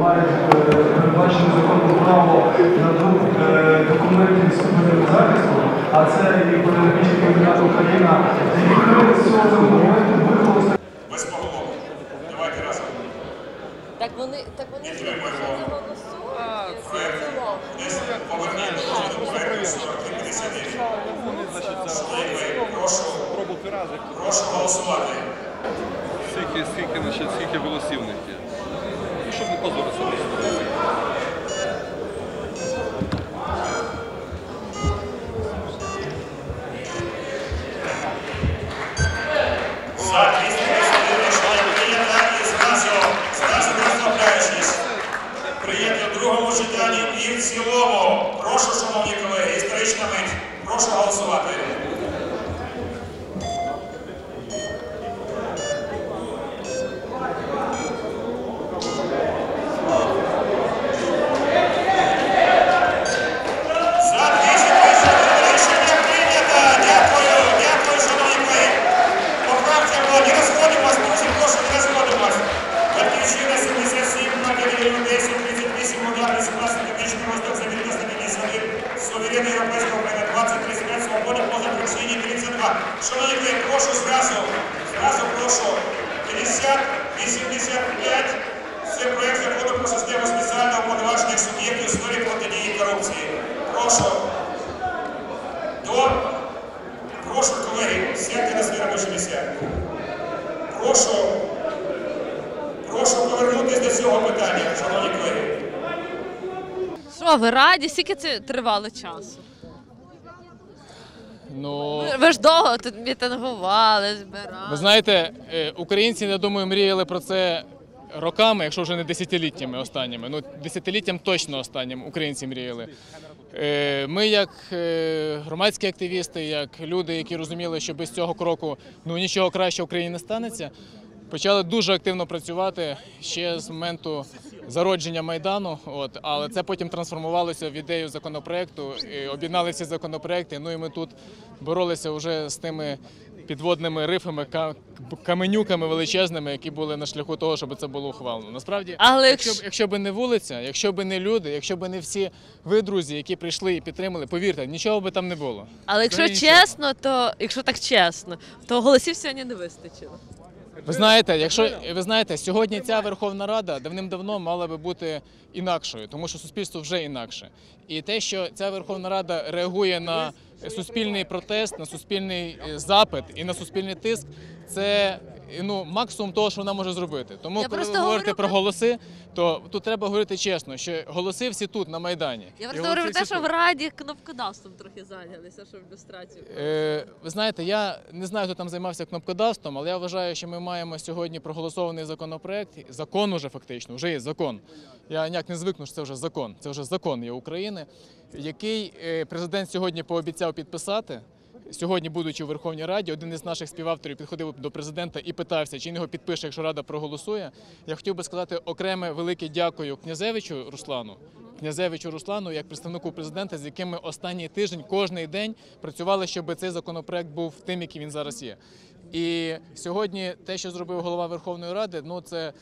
мають е, передбачене законом право на друк е, документів з первинним захистом, а це і політичний кандидат Україна. Без. Давайте разом. Так вони, так вони ж не голосують. в цілому. Десь поверніть до розгляду проекту 4359. Прошу, прошу голосувати. Скільки, скільки, значить, скільки голосів них є? Щоб не позоритися. За 251 рішення прийнято і зразу, зразу розслабляючись. Прийнято в другому читанні і в цілому. Прошу, шановні колеги, історична мить. Прошу голосувати. Суверенна європейська Україна, 20, 35, свобода, поза Україні, 32. Шановні прошу зразу, зразу прошу, 50, 85, це проект закону про систему спеціально уповноважених суб'єктів сфері протидії корупції. Прошу. До Прошу, колеги, сядьте на свої робочі місця. Прошу, прошу повернутися до цього питання, шановні колеги. Що, ви раді? Скільки це тривало часу? Ну, Ви- Ви ж довго тут мітингували, збирали. ви знаєте, е, українці, я думаю, мріяли про це роками, якщо вже не десятиліттями останніми. Ну, десятиліттям точно останнім українці мріяли. Е, Ми, як е, громадські активісти, як люди, які розуміли, що без цього кроку ну, нічого краще в Україні не станеться, почали дуже активно працювати ще з моменту зародження Майдану. От, але це потім трансформувалося в ідею законопроекту, і об'єднали всі законопроекти. Ну і ми тут боролися вже з тими підводними рифами, ка- каменюками величезними, які були на шляху того, щоб це було ухвалено. Насправді, Але якщо, якщо- б- не вулиця, якщо б не люди, якщо б не всі ви, друзі, які прийшли і підтримали, повірте, нічого би там не було. Але якщо чесно, то якщо так чесно, то голосів сьогодні не вистачило. Ви знаєте, якщо ви знаєте, сьогодні ця Верховна Рада давним-давно мала би бути інакшою, тому що суспільство вже інакше. І те, що ця Верховна Рада реагує на суспільний протест, на суспільний е, запит і на суспільний тиск, це ну максимум того, що вона може зробити. Тому Я коли просто ви говорите говорю про про- голоси, то тут треба говорити чесно, що голоси всі тут на майдані. Я І просто голоси говорю про те, всі що тут. в раді кнопкодавством трохи зайнялися, щоб ілюстрацію. Е, ви знаєте, я не знаю, хто там займався кнопкодавством, але я вважаю, що ми маємо сьогодні проголосований законопроект. Закон уже фактично, вже є закон. Я ніяк не звикну, що це вже закон. Це вже закон є України, який е, президент сьогодні пообіцяв підписати. Сьогодні, будучи у Верховній Раді, один із наших співавторів підходив до президента і питався, чи він його підпише, якщо Рада проголосує. Я хотів би сказати окреме велике дякую князевичу Руслану. Князевичу Руслану як представнику президента, з яким ми останній тиждень кожний день працювали, щоб цей законопроект був тим, який він зараз є. І сьогодні те, що зробив голова Верховної Ради, ну це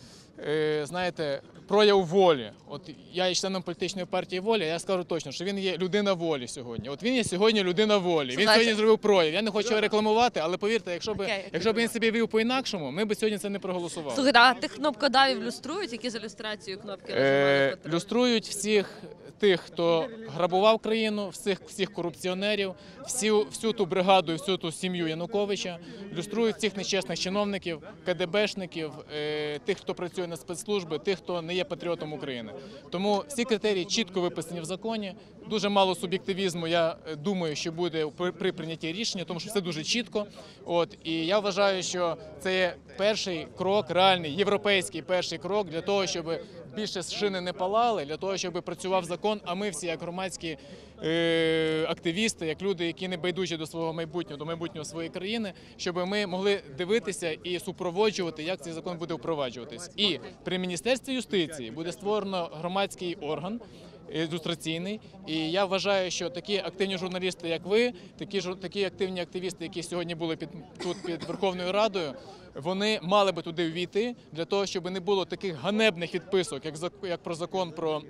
е, знаєте, прояв волі. От я є членом політичної партії волі. Я скажу точно, що він є людина волі сьогодні. От він є сьогодні людина волі. Він сьогодні зробив прояв. Я не хочу рекламувати, але повірте, якщо б якщо б він себе вів по-інакшому, ми б сьогодні це не проголосували. Слухайте, а тих кнопкодавів люструють, які з ілюстрацією кнопки? Е, люструють всіх тих, хто грабував країну, всіх всіх корупціонерів, всю всю ту бригаду і всю ту сім'ю Януковича, люструють всіх нечесних чиновників, КДБшників, е, тих, хто працює на спецслужби, тих, хто не є патріотом України. Тому всі критерії чітко виписані в законі. Дуже мало суб'єктивізму. Я е, думаю, що буде при, при прийнятті рішення, тому що все дуже чітко. От і я вважаю, що це є перший крок, реальний європейський перший крок для того, щоб більше шини не палали, для того, щоб працював закон. А ми всі, як громадські е, активісти, як люди, які не байдужі до свого майбутнього, до майбутнього своєї країни, щоб ми могли дивитися і супроводжувати, як цей закон буде впроваджуватись. І при міністерстві юстиції буде створено громадський орган. Ілюстраційний, і я вважаю, що такі активні журналісти, як ви, такі такі активні активісти, які сьогодні були під тут під Верховною Радою, вони мали би туди ввійти для того, щоб не було таких ганебних відписок, як як про закон про.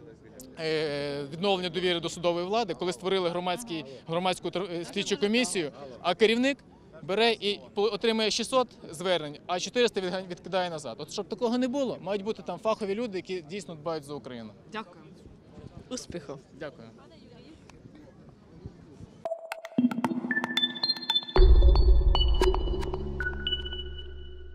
е, Відновлення довіри до судової влади, коли створили громадський, громадську е, слідчу комісію, а керівник бере і отримує 600 звернень, а 400 відга- відкидає назад. От щоб такого не було, мають бути там фахові люди, які дійсно дбають за Україну. Дякую. Успіху. Дякую.